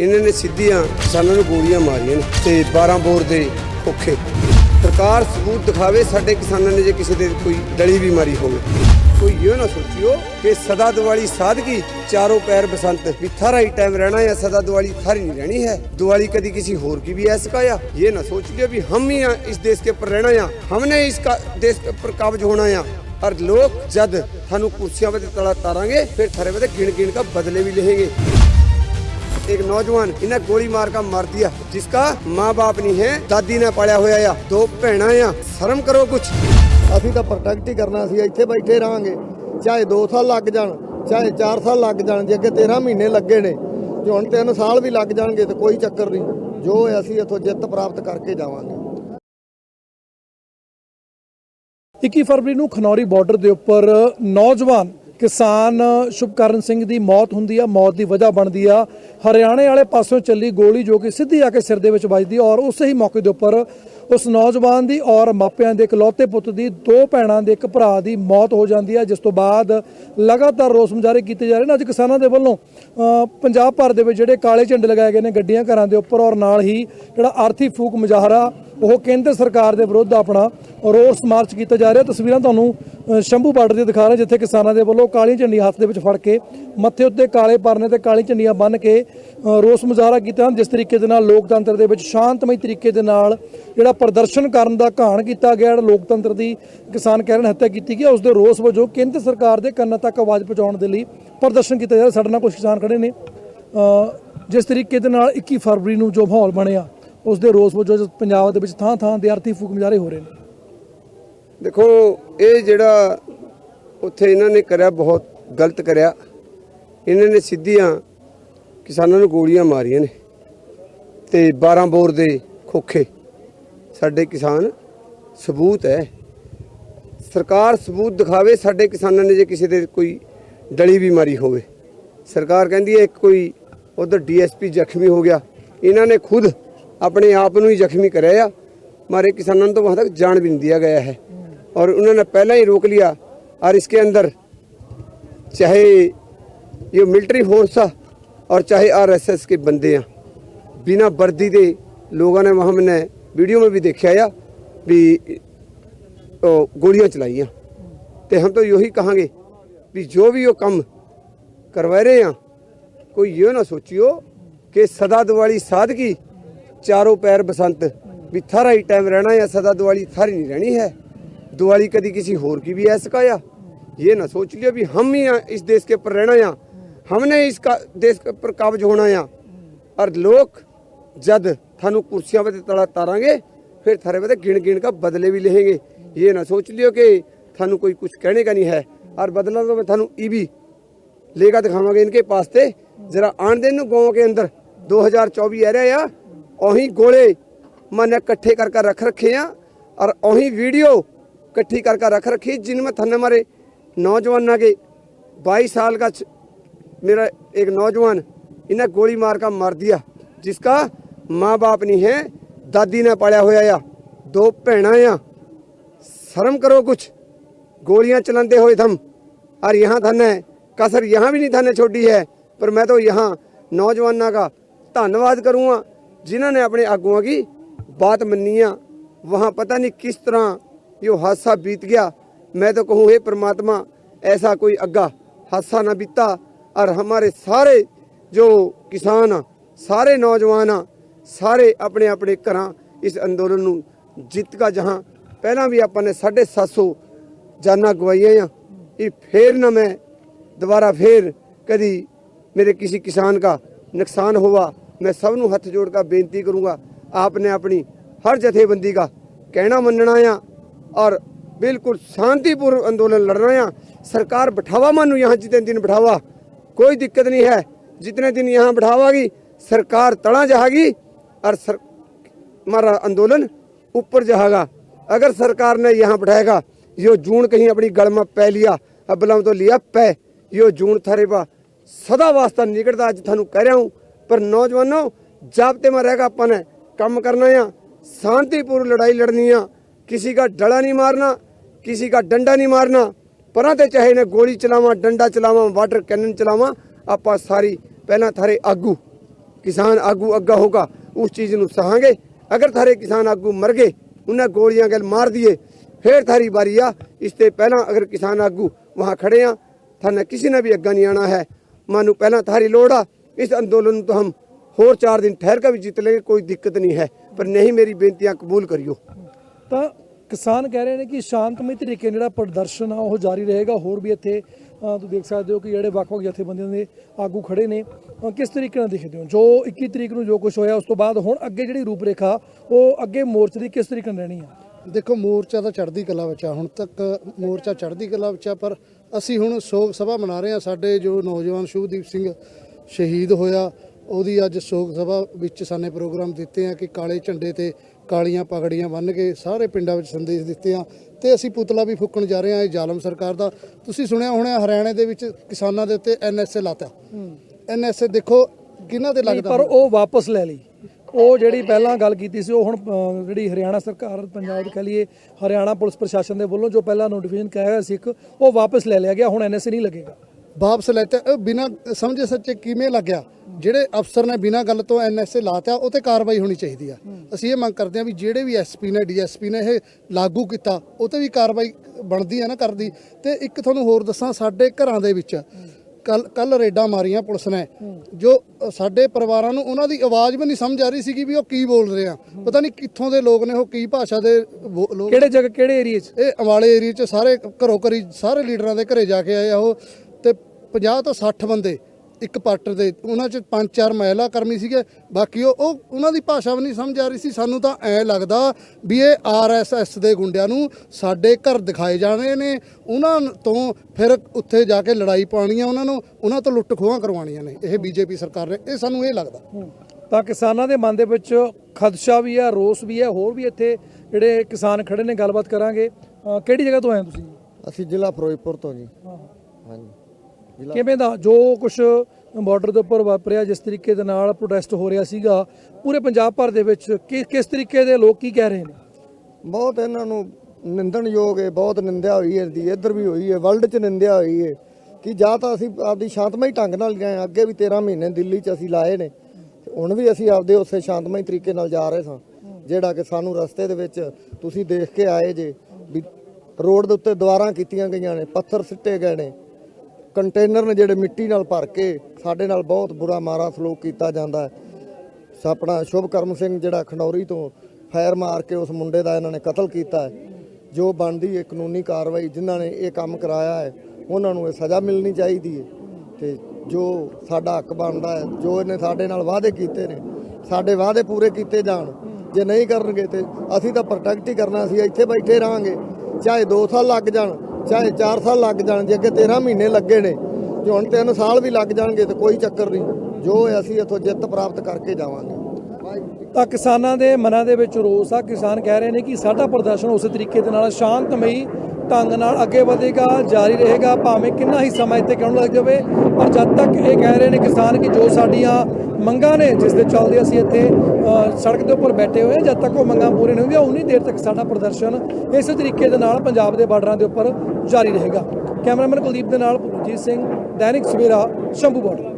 ਇਹਨਾਂ ਨੇ ਸਿੱਧੀਆਂ ਕਿਸਾਨਾਂ ਨੂੰ ਗੋਲੀਆਂ ਮਾਰੀਆਂ ਤੇ 12 ਬੋਰ ਦੇ ਔਖੇ ਸਰਕਾਰ ਸਬੂਤ ਦਿਖਾਵੇ ਸਾਡੇ ਕਿਸਾਨਾਂ ਨੇ ਜੇ ਕਿਸੇ ਦੇ ਕੋਈ ਡਲੀ ਬਿਮਾਰੀ ਹੋਵੇ। ਕੋਈ ਇਹ ਨਾ ਸੋਚਿਓ ਕਿ ਸਦਾ ਦੀਵਾਲੀ ਸਾਦਗੀ, ਚਾਰੋਂ ਪੈਰ ਬਸੰਤ। ਵੀ ਥਾਰਾ ਹੀ ਟਾਈਮ ਰਹਿਣਾ ਹੈ ਸਦਾ ਦੀਵਾਲੀ ਥਾਰੀ ਨਹੀਂ ਰਹਿਣੀ ਹੈ। ਦੀਵਾਲੀ ਕਦੀ ਕਿਸੇ ਹੋਰ ਕੀ ਵੀ ਐਸਕਾ ਆ? ਇਹ ਨਾ ਸੋਚਿਓ ਵੀ ਹਮ ਹੀ ਇਸ ਦੇਸ਼ ਦੇ ਉੱਪਰ ਰਹਿਣਾ ਆ। ਹਮਨੇ ਇਸ ਦੇਸ਼ ਦੇ ਉੱਪਰ ਕਾਬਜ ਹੋਣਾ ਆ। ਔਰ ਲੋਕ ਜਦ ਸਾਨੂੰ ਕੁਰਸੀਆਂ ਵਿੱਚ ਤਲਾ ਤਾਰਾਂਗੇ, ਫਿਰ ਥਾਰੇ ਵਿੱਚ ਗਿਣ ਗਿਣ ਕਾ ਬਦਲੇ ਵੀ ਲਹੇਗੇ एक नौजवान इन्हें गोली मार का मार दिया जिसका माँ बाप नहीं है दादी ने पाया होया या दो भैणा या शर्म करो कुछ ਅਸੀਂ ਤਾਂ ਪ੍ਰੋਟੈਕਟ ਹੀ ਕਰਨਾ ਸੀ ਇੱਥੇ ਬੈਠੇ ਰਹਾਂਗੇ ਚਾਹੇ 2 ਸਾਲ ਲੱਗ ਜਾਣ ਚਾਹੇ 4 ਸਾਲ ਲੱਗ ਜਾਣ ਜੇ ਅੱਗੇ 13 ਮਹੀਨੇ ਲੱਗੇ ਨੇ ਜੇ ਹੁਣ 3 ਸਾਲ ਵੀ ਲੱਗ ਜਾਣਗੇ ਤਾਂ ਕੋਈ ਚੱਕਰ ਨਹੀਂ ਜੋ ਹੈ ਅਸੀਂ ਇੱਥੋਂ ਜਿੱਤ ਪ੍ਰਾਪਤ ਕਰਕੇ ਜਾਵਾਂਗੇ 21 ਫਰਵਰੀ ਨੂੰ ਖਨੌਰੀ ਬਾਰਡਰ ਦੇ ਉੱਪਰ ਨੌਜਵਾਨ ਕਿਸਾਨ ਸ਼ੁਭਕਰਨ ਸਿੰਘ ਦੀ ਮੌਤ ਹੁੰਦੀ ਆ, ਮੌਤ ਦੀ ਵਜ੍ਹਾ ਬਣਦੀ ਆ। ਹਰਿਆਣੇ ਵਾਲੇ ਪਾਸੋਂ ਚੱਲੀ ਗੋਲੀ ਜੋ ਕਿ ਸਿੱਧੀ ਆ ਕੇ ਸਿਰ ਦੇ ਵਿੱਚ ਵੱਜਦੀ ਔਰ ਉਸੇ ਹੀ ਮੌਕੇ ਦੇ ਉੱਪਰ ਉਸ ਨੌਜਵਾਨ ਦੀ ਔਰ ਮਾਪਿਆਂ ਦੇ ਇਕਲੌਤੇ ਪੁੱਤ ਦੀ ਦੋ ਭੈਣਾਂ ਦੇ ਇੱਕ ਭਰਾ ਦੀ ਮੌਤ ਹੋ ਜਾਂਦੀ ਹੈ ਜਿਸ ਤੋਂ ਬਾਅਦ ਲਗਾਤਾਰ ਰੋਸ ਮੁਜ਼ਾਹਰੇ ਕੀਤੇ ਜਾ ਰਹੇ ਨੇ। ਅੱਜ ਕਿਸਾਨਾਂ ਦੇ ਵੱਲੋਂ ਪੰਜਾਬ ਭਰ ਦੇ ਵਿੱਚ ਜਿਹੜੇ ਕਾਲੇ ਝੰਡੇ ਲਗਾਏ ਗਏ ਨੇ ਗੱਡੀਆਂ ਘਰਾਂ ਦੇ ਉੱਪਰ ਔਰ ਨਾਲ ਹੀ ਜਿਹੜਾ ਆਰਥੀ ਫੂਕ ਮੁਜ਼ਾਹਰਾ, ਉਹ ਕੇਂਦਰ ਸਰਕਾਰ ਦੇ ਵਿਰੁੱਧ ਆਪਣਾ ਰੋਸ ਮਾਰਚ ਕੀਤਾ ਜਾ ਰਿਹਾ। ਤਸਵੀਰਾਂ ਤੁਹਾਨੂੰ ਸ਼ੰਭੂ ਬਾਰਡਰ ਦੀ ਦਿਖਾ ਰਹੇ ਜਿੱਥੇ ਕਿਸਾਨਾਂ ਦੇ ਵੱਲੋਂ ਕਾਲੀਆਂ ਝੰਡੀ ਹੱਥ ਦੇ ਵਿੱਚ ਫੜ ਕੇ ਮੱਥੇ ਉੱਤੇ ਕਾਲੇ ਪਰਨੇ ਤੇ ਕਾਲੀ ਝੰਡੀਆਂ ਬੰਨ੍ਹ ਕੇ ਰੋਸ ਮੁਜ਼ਾਹਰਾ ਕੀਤਾ ਜਿਸ ਤਰੀਕੇ ਦੇ ਨਾਲ ਲੋਕਤੰਤਰ ਦੇ ਵਿੱਚ ਸ਼ਾਂਤਮਈ ਤਰੀਕੇ ਦੇ ਨਾਲ ਜਿਹੜਾ ਪ੍ਰਦਰਸ਼ਨ ਕਰਨ ਦਾ ਘਾਣ ਕੀਤਾ ਗਿਆ ਲੋਕਤੰਤਰ ਦੀ ਕਿਸਾਨ ਕਹਿ ਰਹੇ ਹੱਤਿਆ ਕੀਤੀ ਗਈ ਹੈ, ਉਸ ਦੇ ਰੋਸ ਵਜੋਂ ਕੇਂਦਰ ਸਰਕਾਰ ਦੇ ਕੰਨਾਂ ਤੱਕ ਆਵਾਜ਼ ਪਹੁੰਚਾਉਣ ਦੇ ਲਈ ਪ੍ਰਦਰਸ਼ਨ ਕੀਤਾ ਜਾ ਰਿਹਾ। ਸਾਡੇ ਨਾਲ ਕੁਝ ਕਿਸਾਨ ਖੜੇ ਨੇ। ਜਿਸ ਤਰੀਕੇ ਦੇ ਨਾਲ 21 ਫਰਵਰੀ ਨੂੰ ਜੋ ਮਾਹੌਲ ਬਣਿਆ ਉਸ ਦੇ ਰੋਸ ਵਜੋਂ ਜੋ ਪੰਜਾਬ ਦੇ ਵਿੱਚ ਥਾਂ ਥਾਂ ਦੇ ਆਰਥੀ ਫੂਕ ਮੁਜ਼ਾਹਰੇ ਹੋ ਰਹੇ ਨੇ। ਦੇਖੋ, ਇਹ ਜਿਹੜਾ ਉੱਥੇ ਇਹਨਾਂ ਨੇ ਕਰਿਆ, ਬਹੁਤ ਗਲਤ ਕਰਿਆ। ਇਹਨਾਂ ਨੇ ਸਿੱਧੀਆਂ ਕਿਸਾਨਾਂ ਨੂੰ ਗੋਲੀਆਂ ਮਾਰੀਆਂ ਨੇ ਤੇ 12 ਬੋਰ ਦੇ ਖੋਖੇ। ਸਾਡੇ ਕਿਸਾਨ ਸਬੂਤ ਹੈ। ਸਰਕਾਰ ਸਬੂਤ ਦਿਖਾਵੇ, ਸਾਡੇ ਕਿਸਾਨਾਂ ਨੇ ਜੇ ਕਿਸੇ ਦੇ ਕੋਈ ਡਲੀ ਵੀ ਮਾਰੀ ਹੋਵੇ। ਸਰਕਾਰ ਕਹਿੰਦੀ ਹੈ ਕੋਈ ਉਧਰ ਡੀਐਸਪੀ ਜ਼ਖਮੀ ਹੋ ਗਿਆ। ਇਹਨਾਂ ਨੇ ਖੁਦ ਆਪਣੇ ਆਪ ਨੂੰ ਹੀ ਜ਼ਖਮੀ ਕਰਿਆ ਆ। ਮਾਰੇ ਕਿਸਾਨਾਂ ਨੂੰ ਤਾਂ ਵਹਾਂ ਤੱਕ ਜਾਣ ਵੀ ਨਹੀਂ ਦਿਆ ਗਿਆ ਹੈ। और उन्होंने पहले ही रोक लिया और इसके अंदर चाहे ये मिलिट्री फोर्स आ और चाहे आरएसएस के बंदे आ बिना वर्दी ਦੇ ਲੋਕਾਂ ਨੇ ਵਹਾਂ ਮੈਨੇ ਵੀਡੀਓ में भी देखा ਆ ਵੀ ਉਹ ਗੋਲੀਆਂ ਚਲਾਈਆਂ ਤੇ ਹਮ ਤਾਂ ਯੋਹੀ ਕਹਾਂਗੇ ਵੀ ਜੋ ਵੀ ਉਹ ਕੰਮ ਕਰਵਾ ਰਹੇ ਆ ਕੋਈ ਇਹ ਨਾ ਸੋਚਿਓ ਕਿ ਸਦਾ ਦੀਵਾਲੀ ਸਾਦਗੀ ਚਾਰੋਂ ਪੈਰ ਬਸੰਤ ਵੀ ਥਾਰਾ ਹੀ ਟਾਈਮ रहना या सदा दिवाली थारी नहीं रहनी है दिवाली कभी किसी और की भी ऐसा का या ये ना सोच लियो भी हम ही यहाँ इस देश के ऊपर रहना या हमने इस का देश के ऊपर काबज होना या और लोग जद थानू कुर्सियां पे तड़ा तारांगे फिर थारे पे गिन गिन का बदले भी लेंगे ये ना सोच लियो कि थानू कोई कुछ कहने का नहीं है और बदला तो मैं थानू ई भी लेगा दिखावांगे इनके पास थे जरा आन दिन गांव के अंदर 2024 आ रहा आ ਉਹੀ ਗੋਲੇ मैंने इकट्ठे कर कर रख रखे हैं और वही वीडियो इकट्ठी कर रख रखी, जिनमें थन हमारे नौजवान के 22 साल का मेरा एक नौजवान, इन्हें गोली मार का मार दिया, जिसका माँ बाप नहीं है, दादी ने पाया होया दो भैणा या शर्म करो कुछ, गोलियाँ चलाते हुए थम और यहाँ थन है कसर यहाँ भी नहीं थाने छोड़ी है, पर मैं तो यहाँ नौजवानों का धन्यवाद करूँगा, जिन्होंने अपने आगुआ की बात मनी वहाँ पता नहीं किस तरह यो हादसा बीत गया मैं तो कहूँ हे परमात्मा ऐसा कोई अग्गा हादसा ना बीता और हमारे सारे जो किसान आ ਸਾਰੇ ਨੌਜਵਾਨ ਆ ਸਾਰੇ ਆਪਣੇ ਆਪਣੇ ਘਰਾਂ ਇਸ ਅੰਦੋਲਨ ਨੂੰ ਜਿੱਤ ਕਾ ਜਹਾਂ ਪਹਿਲਾਂ ਵੀ ਆਪਾਂ ਨੇ 750 ਜਾਨਾਂ ਗਵਾਈਆਂ ਆ ਇਹ ਫੇਰ ਨਾ ਮੈਂ ਦੁਬਾਰਾ ਫੇਰ ਕਦੀ ਮੇਰੇ ਕਿਸੇ ਕਿਸਾਨ का नुकसान हुआ मैं सब ਨੂੰ ਹੱਥ ਜੋੜ ਕੇ ਬੇਨਤੀ ਕਰੂੰਗਾ आपने अपनी हर जथेबंदी का कहना मनना आ और बिल्कुल शांतिपूर्ण आंदोलन लड़ना आ सरकार बिठावा मानू यहाँ जितने दिन बिठावा कोई दिक्कत नहीं है जितने दिन यहाँ बिठावागी सरकार तड़ा जाएगी और सर हमारा आंदोलन ऊपर जाएगा अगर सरकार ने यहाँ बिठाएगा यो जून कहीं अपनी गल में पै लिया अबलम तो लिया पै यो जून थारे पा सदा वास्ता निकलता अज थानू कह रहा हूँ पर नौजवानों जाबते में रहेगा अपन ने काम करना है शांतिपूर्ण लड़ाई लड़नी है किसी का डला नहीं मारना किसी का डंडा नहीं मारना परा ते चाहे ने गोली चलावा डंडा चलावा वाटर कैनन चलावा ਆਪਾਂ ਸਾਰੀ ਪਹਿਲਾਂ ਥਾਰੇ ਆਗੂ ਕਿਸਾਨ ਆਗੂ ਅੱਗਾ ਹੋਗਾ ਉਸ ਚੀਜ਼ ਨੂੰ ਸਹਾਂਗੇ ਅਗਰ ਥਾਰੇ ਕਿਸਾਨ ਆਗੂ ਮਰ ਗਏ ਉਹਨਾਂ ਗੋਲੀਆਂ ਗੱਲ ਮਾਰ ਦਿਏ ਫੇਰ ਥਾਰੀ ਬਾਰੀ ਆ ਇਸ ਤੇ ਪਹਿਲਾਂ ਅਗਰ ਕਿਸਾਨ ਆਗੂ ਵਹਾਂ ਖੜੇ ਆ थाने किसी ने भी अग्गा नहीं आना है मानो पहला थारी लोड़ आ इस अंदोलन तो हम होर चार दिन ठहर कर भी जीत लेंगे कोई दिक्कत नहीं है पर नहीं मेरी बेनतियां कबूल करियो ਤਾਂ ਕਿਸਾਨ ਕਹਿ ਰਹੇ ਨੇ ਕਿ ਸ਼ਾਂਤਮਈ ਤਰੀਕੇ ਨਾਲ ਜਿਹੜਾ ਪ੍ਰਦਰਸ਼ਨ ਆ, ਉਹ ਜਾਰੀ ਰਹੇਗਾ। ਹੋਰ ਵੀ ਇੱਥੇ ਤੁਸੀਂ ਦੇਖ ਸਕਦੇ ਹੋ ਕਿ ਜਿਹੜੇ ਵੱਖ-ਵੱਖ ਜਥੇਬੰਦੀਆਂ ਦੇ ਆਗੂ ਖੜੇ ਨੇ। ਕਿਸ ਤਰੀਕੇ ਨਾਲ ਦੇਖਦੇ ਹੋ? ਜੋ 21 ਤਰੀਕ ਨੂੰ ਜੋ ਕੁਝ ਹੋਇਆ, ਉਸ ਤੋਂ ਬਾਅਦ ਹੁਣ ਅੱਗੇ ਜਿਹੜੀ ਰੂਪਰੇਖਾ, ਉਹ ਅੱਗੇ ਮੋਰਚੇ ਦੀ ਕਿਸ ਤਰੀਕੇ ਨਾਲ ਰਹਿਣੀ ਆ? ਦੇਖੋ, ਮੋਰਚਾ ਤਾਂ ਚੜ੍ਹਦੀ ਕਲਾ ਵਿੱਚ ਆ। ਹੁਣ ਤੱਕ ਮੋਰਚਾ ਚੜ੍ਹਦੀ ਕਲਾ ਵਿੱਚ ਆ, ਪਰ ਅਸੀਂ ਹੁਣ ਸੋਗ ਸਭਾ ਮਨਾ ਰਹੇ ਹਾਂ। ਸਾਡੇ ਜੋ ਨੌਜਵਾਨ ਸ਼ੁਭਦੀਪ ਸਿੰਘ ਸ਼ਹੀਦ ਹੋਇਆ, ਉਹਦੀ ਅੱਜ ਸੋਗ ਸਭਾ ਵਿੱਚ ਸਾਨੇ ਪ੍ਰੋਗਰਾਮ ਦਿੱਤੇ ਆ ਕਿ ਕਾਲੇ ਝੰਡੇ ਤੇ ਕਾਲੀਆਂ ਪਗੜੀਆਂ ਬੰਨ੍ਹ ਕੇ ਸਾਰੇ ਪਿੰਡਾਂ ਵਿੱਚ ਸੰਦੇਸ਼ ਦਿੱਤੇ ਆ ਤੇ ਅਸੀਂ ਪੁਤਲਾ ਵੀ ਫੂਕਣ ਜਾ ਰਹੇ ਹਾਂ ਇਹ ਜ਼ਾਲਮ ਸਰਕਾਰ ਦਾ। ਤੁਸੀਂ ਸੁਣਿਆ ਹੋਣਾ ਹਰਿਆਣੇ ਦੇ ਵਿੱਚ ਕਿਸਾਨਾਂ ਦੇ ਉੱਤੇ ਐਨਐਸਏ ਲਾਤਾ। ਐਨਐਸਏ ਦੇਖੋ ਕਿਹਨਾਂ ਤੇ ਲੱਗਦਾ ਪਰ ਉਹ ਵਾਪਸ ਲੈ ਲਈ। ਉਹ ਜਿਹੜੀ ਪਹਿਲਾਂ ਗੱਲ ਕੀਤੀ ਸੀ ਉਹ ਹੁਣ ਜਿਹੜੀ ਹਰਿਆਣਾ ਸਰਕਾਰ ਪੰਜਾਬ ਦੀ ਕਹ ਲਈਏ ਹਰਿਆਣਾ ਪੁਲਿਸ ਪ੍ਰਸ਼ਾਸਨ ਦੇ ਵੱਲੋਂ ਜੋ ਪਹਿਲਾਂ ਨੋਟੀਫਿਕੇਸ਼ਨ ਕਿਹਾ ਗਿਆ ਸੀ ਇੱਕ ਉਹ ਵਾਪਸ ਲੈ ਲਿਆ ਗਿਆ ਹੁਣ ਐਨਐਸਏ ਨਹੀਂ ਲੱਗੇਗਾ। ਵਾਪਸ ਲੈਤੇ ਉਹ ਬਿਨਾ ਸਮਝੇ ਸੱਚੇ ਕਿਵੇਂ ਲੱਗਿਆ? ਜਿਹੜੇ ਅਫਸਰ ਨੇ ਬਿਨਾ ਗੱਲ ਤੋਂ ਐਨਐਸਏ ਲਾਤਾ ਉਹ ਤੇ ਕਾਰਵਾਈ ਹੋਣੀ ਚਾਹੀਦੀ ਆ। ਅਸੀਂ ਇਹ ਮੰਗ ਕਰਦੇ ਆ ਵੀ ਜਿਹੜੇ ਵੀ ਐਸਪੀ ਨੇ ਡੀਐਸਪੀ ਨੇ ਇਹ ਲਾਗੂ ਕੀਤਾ ਉਹ ਤੇ ਵੀ ਕਾਰਵਾਈ ਬਣਦੀ ਆ ਨਾ ਕਰਦੀ। ਤੇ ਇੱਕ ਤੁਹਾਨੂੰ ਹੋਰ ਦੱਸਾਂ ਸਾਡੇ ਘਰਾਂ ਦੇ ਵਿੱਚ ਕੱਲ ਕੱਲ ਰੇਡਾਂ ਮਾਰੀਆਂ ਪੁਲਿਸ ਨੇ। ਜੋ ਸਾਡੇ ਪਰਿਵਾਰਾਂ ਨੂੰ ਉਹਨਾਂ ਦੀ ਆਵਾਜ਼ ਵੀ ਨਹੀਂ ਸਮਝ ਆ ਰਹੀ ਸੀਗੀ ਵੀ ਉਹ ਕੀ ਬੋਲ ਰਹੇ ਆ। ਪਤਾ ਨਹੀਂ ਕਿੱਥੋਂ ਦੇ ਲੋਕ ਨੇ ਉਹ ਕੀ ਭਾਸ਼ਾ ਦੇ ਲੋਕ ਕਿਹੜੇ ਜਗ੍ਹਾ ਕਿਹੜੇ ਏਰੀਏ 'ਚ? ਇਹ ਅੰਬਾਲੇ ਏਰੀਆ 'ਚ ਸਾਰੇ ਘਰੋਂ ਘਰੀ ਸਾਰੇ ਲੀਡਰਾਂ ਦੇ ਘਰੇ ਜਾ ਕੇ ਆਏ ਆ ਉਹ। ਤੇ 50 ਤੋਂ 60 ਬੰਦੇ ਇੱਕ ਪਾਰਟਰ ਦੇ ਉਹਨਾਂ 'ਚ ਪੰਜ ਚਾਰ ਮਹਿਲਾ ਕਰਮੀ ਸੀਗੇ ਬਾਕੀ ਉਹ ਉਹ ਉਹਨਾਂ ਦੀ ਭਾਸ਼ਾ ਵੀ ਨਹੀਂ ਸਮਝ ਆ ਰਹੀ ਸੀ। ਸਾਨੂੰ ਤਾਂ ਐ ਲੱਗਦਾ ਵੀ ਇਹ ਆਰਐਸਐਸ ਦੇ ਗੁੰਡਿਆਂ ਨੂੰ ਸਾਡੇ ਘਰ ਦਿਖਾਏ ਜਾਣੇ ਨੇ। ਉਹਨਾਂ ਤੋਂ ਫਿਰ ਉੱਥੇ ਜਾ ਕੇ ਲੜਾਈ ਪਾਉਣੀ ਆ ਉਹਨਾਂ ਨੂੰ ਉਹਨਾਂ ਤੋਂ ਲੁੱਟ ਖੋਹਾਂ ਕਰਵਾਉਣੀਆਂ ਨੇ। ਇਹ ਬੀਜੇਪੀ ਸਰਕਾਰ ਨੇ ਇਹ ਸਾਨੂੰ ਇਹ ਲੱਗਦਾ। ਤਾਂ ਕਿਸਾਨਾਂ ਦੇ ਮਨ ਦੇ ਵਿੱਚ ਖਦਸ਼ਾ ਵੀ ਹੈ ਰੋਸ ਵੀ ਹੈ ਹੋਰ ਵੀ ਇੱਥੇ ਜਿਹੜੇ ਕਿਸਾਨ ਖੜੇ ਨੇ ਗੱਲਬਾਤ ਕਰਾਂਗੇ। ਕਿਹੜੀ ਜਗ੍ਹਾ ਤੋਂ ਆਏ ਹੋ ਤੁਸੀਂ? ਅਸੀਂ ਜ਼ਿਲ੍ਹਾ ਫਿਰੋਜ਼ਪੁਰ ਤੋਂ ਜੀ। ਹਾਂਜੀ। ਕਿਵੇਂ ਦਾ? ਜੋ ਕੁਝ ਬਾਰਡਰ ਦੇ ਉੱਪਰ ਵਾਪਰਿਆ, ਜਿਸ ਤਰੀਕੇ ਦੇ ਨਾਲ ਪ੍ਰੋਟੈਸਟ ਹੋ ਰਿਹਾ ਸੀਗਾ, ਪੂਰੇ ਪੰਜਾਬ ਭਰ ਦੇ ਵਿੱਚ ਕਿਸ ਤਰੀਕੇ ਦੇ ਲੋਕ ਕੀ ਕਹਿ ਰਹੇ ਨੇ? ਬਹੁਤ ਇਹਨਾਂ ਨੂੰ ਨਿੰਦਣਯੋਗ ਹੈ, ਬਹੁਤ ਨਿੰਦਿਆ ਹੋਈ ਹੈ ਦੀ ਇੱਧਰ ਵੀ ਹੋਈ ਹੈ ਵਰਲਡ 'ਚ ਨਿੰਦਿਆ ਹੋਈ ਹੈ ਕਿ ਜਾਂ ਤਾਂ ਅਸੀਂ ਆਪਦੀ ਸ਼ਾਂਤਮਈ ਢੰਗ ਨਾਲ ਗਏ ਅੱਗੇ ਵੀ 13 ਮਹੀਨੇ ਦਿੱਲੀ 'ਚ ਅਸੀਂ ਲਾਏ ਨੇ ਹੁਣ ਵੀ ਅਸੀਂ ਆਪਦੇ ਉਸੇ ਸ਼ਾਂਤਮਈ ਤਰੀਕੇ ਨਾਲ ਜਾ ਰਹੇ ਸਾਂ, ਜਿਹੜਾ ਕਿ ਸਾਨੂੰ ਰਸਤੇ ਦੇ ਵਿੱਚ ਤੁਸੀਂ ਦੇਖ ਕੇ ਆਏ ਜੇ ਵੀ ਰੋਡ ਦੇ ਉੱਤੇ ਦੀਵਾਰਾਂ ਕੀਤੀਆਂ ਗਈਆਂ ਨੇ, ਪੱਥਰ ਸਿੱਟੇ ਗਏ ਨੇ ਕੰਟੇਨਰ ਨੇ ਜਿਹੜੇ ਮਿੱਟੀ ਨਾਲ ਭਰ ਕੇ ਸਾਡੇ ਨਾਲ ਬਹੁਤ ਬੁਰਾ ਮਾਰਾ ਸਲੂਕ ਕੀਤਾ ਜਾਂਦਾ ਹੈ। ਆਪਣਾ ਸ਼ੁਭਕਰਮ ਸਿੰਘ ਜਿਹੜਾ ਖਨੌਰੀ ਤੋਂ ਫਾਇਰ ਮਾਰ ਕੇ ਉਸ ਮੁੰਡੇ ਦਾ ਇਹਨਾਂ ਨੇ ਕਤਲ ਕੀਤਾ ਹੈ। ਜੋ ਬਣਦੀ ਹੈ ਕਾਨੂੰਨੀ ਕਾਰਵਾਈ ਜਿਨ੍ਹਾਂ ਨੇ ਇਹ ਕੰਮ ਕਰਾਇਆ ਹੈ, ਉਹਨਾਂ ਨੂੰ ਇਹ ਸਜ਼ਾ ਮਿਲਣੀ ਚਾਹੀਦੀ ਹੈ। ਤੇ ਜੋ ਸਾਡਾ ਹੱਕ ਬਣਦਾ ਹੈ, ਜੋ ਇਹਨੇ ਸਾਡੇ ਨਾਲ ਵਾਅਦੇ ਕੀਤੇ ਨੇ, ਸਾਡੇ ਵਾਅਦੇ ਪੂਰੇ ਕੀਤੇ ਜਾਣ। ਜੇ ਨਹੀਂ ਕਰਨਗੇ ਤੇ ਅਸੀਂ ਤਾਂ ਪ੍ਰੋਟੈਕਟ ਹੀ ਕਰਨਾ ਅਸੀਂ ਇੱਥੇ ਬੈਠੇ ਰਹਾਂਗੇ, ਚਾਹੇ 2 ਸਾਲ ਲੱਗ ਜਾਣ ਚਾਹੇ 4 ਸਾਲ ਲੱਗ ਜਾਣ, ਜੇ ਅੱਗੇ 13 ਮਹੀਨੇ ਲੱਗੇ ਨੇ, ਜੇ ਹੁਣ 3 ਸਾਲ ਵੀ ਲੱਗ ਜਾਣਗੇ ਤੇ ਕੋਈ ਚੱਕਰ ਨਹੀਂ। ਜੋ ਅਸੀਂ ਇੱਥੋਂ ਜਿੱਤ ਪ੍ਰਾਪਤ ਕਰਕੇ ਜਾਵਾਂਗੇ। ਤਾਂ ਕਿਸਾਨਾਂ ਦੇ ਮਨਾਂ ਦੇ ਵਿੱਚ ਰੋਸ ਆ। ਕਿਸਾਨ ਕਹਿ ਰਹੇ ਨੇ ਕਿ ਸਾਡਾ ਪ੍ਰਦਰਸ਼ਨ ਉਸੇ ਤਰੀਕੇ ਦੇ ਨਾਲ ਸ਼ਾਂਤਮਈ ਢੰਗ ਨਾਲ ਅੱਗੇ ਵਧੇਗਾ, ਜਾਰੀ ਰਹੇਗਾ। ਭਾਵੇਂ ਕਿੰਨਾ ਹੀ ਸਮਾਂ ਇੱਥੇ ਕਿਉਂ ਲੱਗ ਜਾਵੇ ਪਰ ਜਦ ਤੱਕ ਇਹ ਕਹਿ ਰਹੇ ਨੇ ਕਿਸਾਨ ਕਿ ਜੋ ਸਾਡੀਆਂ ਮੰਗਾਂ ਨੇ, ਜਿਸ ਦੇ ਚੱਲਦੇ ਅਸੀਂ ਇੱਥੇ ਸੜਕ ਦੇ ਉੱਪਰ ਬੈਠੇ ਹੋਏ ਜਦ ਤੱਕ ਉਹ ਮੰਗਾਂ ਪੂਰੀਆਂ ਨਹੀਂ ਹੁੰਦੀਆਂ ਉਨੀ ਦੇਰ ਤੱਕ ਸਾਡਾ ਪ੍ਰਦਰਸ਼ਨ ਇਸੇ ਤਰੀਕੇ ਦੇ ਨਾਲ ਪੰਜਾਬ ਦੇ ਬਾਰਡਰਾਂ ਦੇ ਉੱਪਰ ਜਾਰੀ ਰਹੇਗਾ। ਕੈਮਰਾਮੈਨ ਕੁਲਦੀਪ ਦੇ ਨਾਲ ਭੁਪਜੀਤ ਸਿੰਘ, ਦੈਨਿਕ ਸਵੇਰਾ ਸ਼ੰਭੂ ਬਾਰਡਰ